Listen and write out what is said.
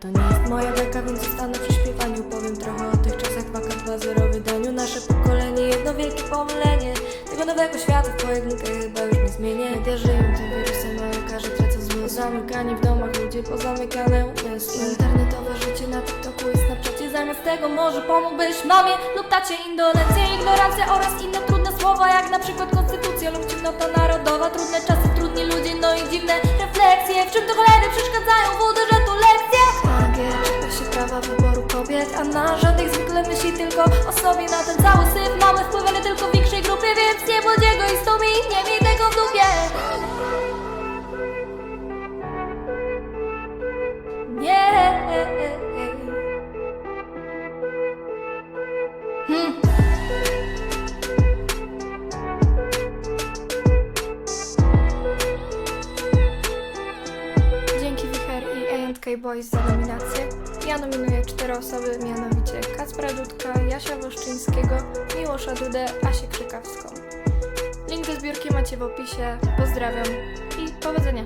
To nie jest moja beka, więc zostanę przy śpiewaniu. Powiem trochę o tych czasach, wakat 2.0 wydaniu. Nasze pokolenie, jedno wielkie pomylenie Tego nowego świata w pojedynkę chyba już nie zmienię. Media żyją tym wirusem, a lekarze tracą zmysł Zamykani w domach, ludzie pozamykane umysły Internetowe życie na TikToku i Snapchacie. Zamiast tego może pomógłbyś mamie lub tacie Indolencję, ignorancja oraz inne trudne słowa Jak na przykład konstytucja lub ciemnota narodowa. Trudne czasy, trudni ludzie, no i dziwne refleksje. W czym to cholery przeszkadzają w prawa wyboru kobiet A na żadnych zwykle myśli tylko o sobie Na ten cały A&K Boys za nominację. Ja nominuję cztery osoby, mianowicie Kacpra Dudka, Jasia Woszczyńskiego, Miłosza Dudę, Asię Krzykawską. Link do zbiórki macie w opisie. Pozdrawiam i powodzenia!